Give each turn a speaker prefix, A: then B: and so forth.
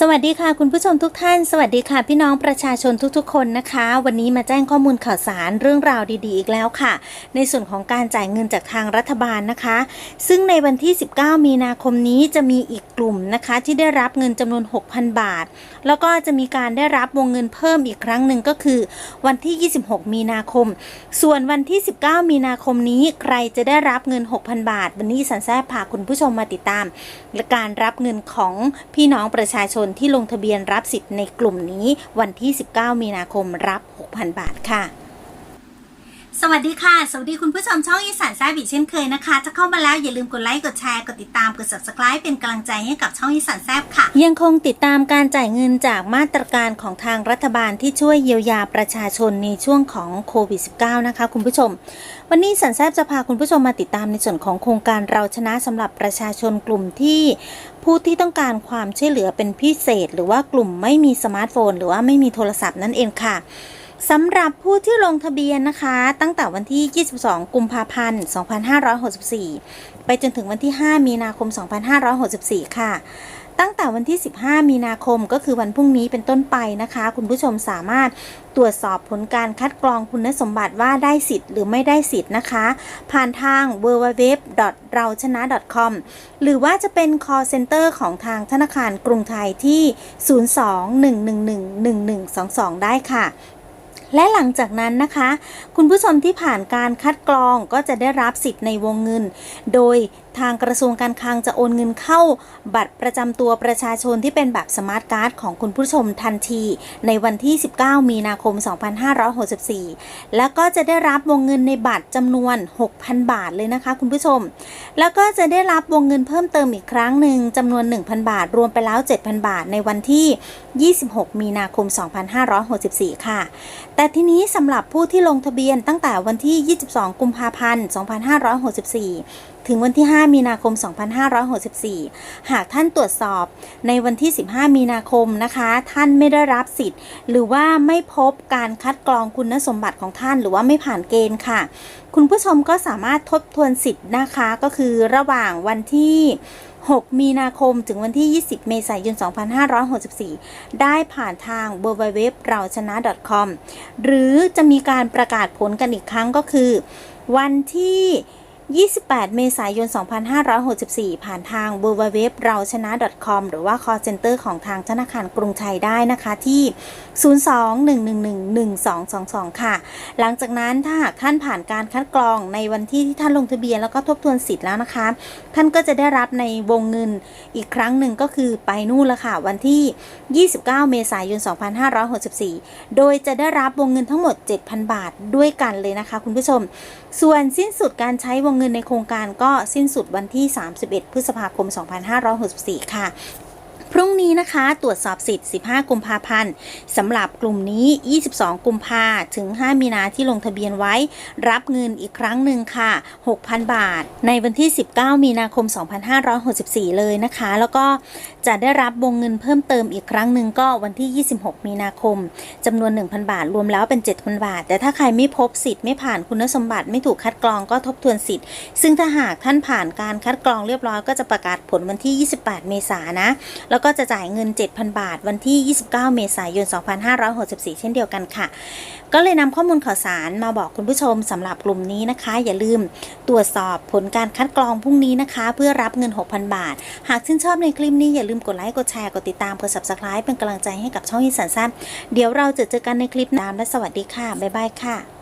A: สวัสดีค่ะคุณผู้ชมทุกท่าน สวัสดีค่ะ พี่น้องประชาชนทุกๆ คนนะคะ วันนี้มาแจ้งข้อมูลข่าวสารเรื่องราวดีๆ อีกแล้วค่ะ ในส่วนของการจ่ายเงินจากทางรัฐบาลนะคะ ซึ่งในวันที่ 19 มีนาคมนี้จะมีอีกกลุ่มนะคะ ที่ได้รับเงินจำนวน 6,000 บาท แล้วก็จะมีการได้รับวงเงินเพิ่มอีกครั้งหนึ่งก็คือ วันที่ 26 มีนาคม ส่วนวันที่ 19 มีนาคมนี้ใครจะได้รับเงิน 6,000 บาท วันนี้สันแซบพาคุณผู้ชมมาติดตามและการรับเงินของพี่น้องประชาชนที่ลงทะเบียนรับสิทธิ์ในกลุ่มนี้วันที่ 19 มีนาคมรับ 6,000 บาทค่ะ สวัสดีค่ะ สวัสดีคุณผู้ชมช่องอีสานแซ่บีเช่นเคยนะคะ ถ้าเข้ามาแล้วอย่าลืมกดไลค์ กดแชร์ กดติดตาม กด subscribe เป็นกำลังใจให้กับช่องอีสานแซ่บค่ะ ยังคงติดตามการจ่ายเงินจากมาตรการของทางรัฐบาลที่ช่วยเยียวยาประชาชนในช่วงของโควิด -19 นะคะคุณผู้ชม วันนี้สันแซบจะพาคุณผู้ชมมาติดตามในส่วนของโครงการเราชนะสำหรับประชาชนกลุ่มที่ผู้ที่ต้องการความช่วยเหลือเป็นพิเศษ หรือว่ากลุ่มไม่มีสมาร์ทโฟน หรือว่าไม่มีโทรศัพท์นั่นเองค่ะ สำหรับผู้ที่ลงทะเบียนนะคะ ตั้งแต่วันที่ 22 กุมภาพันธ์ 2564 ไปจนถึงวันที่ 5 มีนาคม 2564 ค่ะ ตั้งแต่วันที่ 15 มีนาคมก็คือวันพรุ่งนี้เป็นต้นไปนะคะ คุณผู้ชมสามารถตรวจสอบผลการคัดกรองคุณสมบัติว่าได้สิทธิ์หรือไม่ได้สิทธิ์นะคะ ผ่านทาง www เราชนะ .com หรือว่าจะเป็น call center ของทางธนาคารกรุงไทยที่ 02-111-1122 ได้ค่ะ และหลังจากนั้นนะคะ คุณผู้ชมที่ผ่านการคัดกรองก็จะได้รับสิทธิ์ในวงเงิน โดย ทางกระทรวงการคลังจะโอนเงินเข้า บัตรประจำตัวประชาชนที่เป็นแบบสมาร์ทการ์ดของคุณผู้ชมทันที ในวันที่ 19 มีนาคม 2564 แล้วก็จะได้รับวงเงินในบัตรจำนวน 6,000 บาทเลยนะคะคุณผู้ชม แล้วก็จะได้รับวงเงินเพิ่มเติมอีกครั้งหนึ่งจำนวน 1,000 บาท รวมไปแล้ว 7,000 บาทในวันที่ 26 มีนาคม 2564 ค่ะ แต่ทีนี้สำหรับผู้ที่ลงทะเบียนตั้งแต่วันที่ 22 กุมภาพันธ์ 2564 ถึงวันที่ 5 มีนาคม 2564 หากท่านตรวจสอบในวันที่ 15 มีนาคมนะคะ ท่านไม่ได้รับสิทธิ์ หรือว่าไม่พบการคัดกรองคุณสมบัติของท่านหรือว่าไม่ผ่านเกณฑ์ค่ะ คุณผู้ชมก็สามารถทบทวนสิทธิ์นะคะ ก็คือระหว่างวันที่ 6 มีนาคมถึงวันที่ 20 เมษายน 2564 ได้ผ่านทาง www เราชนะ .com หรือจะมีการประกาศผลกันอีกครั้งก็คือ วันที่ 28 เมษายน 2564 ผ่านทาง www เราชนะ .com หรือว่า call center ของทางธนาคารกรุงไทยได้นะคะที่ 02-111-1222 ค่ะ หลังจากนั้นถ้าหากท่านผ่านการคัดกรองในวันที่ที่ท่านลงทะเบียนแล้วก็ทบทวนสิทธิ์แล้วนะคะ ท่านก็จะได้รับในวงเงินอีกครั้งหนึ่งก็คือไปนู่นละค่ะ วันที่ 29 เมษายน 2564 โดยจะได้รับวงเงินทั้งหมด 7,000 บาทด้วยกันเลยนะคะ คุณผู้ชม ส่วนสิ้นสุดการใช้วงเงินในโครงการก็สิ้นสุดวันที่ 31 พฤษภาคม 2564 ค่ะ รุ่งนี้นะคะ ตรวจสอบสิทธิ์ 15 กุมภาพันธ์สำหรับกลุ่มนี้ 22 กุมภาถึง 5 มีนาที่ลงทะเบียนไว้ รับเงินอีกครั้งหนึ่งค่ะ 6,000 บาท ในวันที่ 19 มีนาคม 2564 เลยนะคะ แล้วก็จะได้รับวงเงินเพิ่มเติมอีกครั้งหนึ่งก็วันที่ 26 มีนาคมจำนวน 1,000 บาท รวมแล้วเป็น 7,000 บาท แต่ถ้าใครไม่พบสิทธิ์ไม่ผ่านคุณสมบัติไม่ถูกคัดกรองก็ทบทวนสิทธิ์ ซึ่งถ้าหากท่านผ่านการคัดกรองเรียบร้อยก็จะประกาศผลวันที่ 28 เมษายนนะแล้วก็ก็จะจ่ายเงิน 7,000 บาท วันที่ 29 เมษายน 2564 เช่นเดียวกันค่ะ ก็เลยนำข้อมูลข่าวสารมาบอกคุณผู้ชมสำหรับกลุ่มนี้นะคะ อย่าลืมตรวจสอบผลการคัดกรองพรุ่งนี้นะคะ เพื่อรับเงิน 6,000 บาท หากชื่นชอบในคลิปนี้อย่าลืมกดไลค์กดแชร์กดติดตามกด subscribe เป็นกำลังใจให้กับช่องยินสันซ้ำเดี๋ยวเราจะเจอกันในคลิปหน้าและสวัสดีค่ะบ๊ายบายค่ะ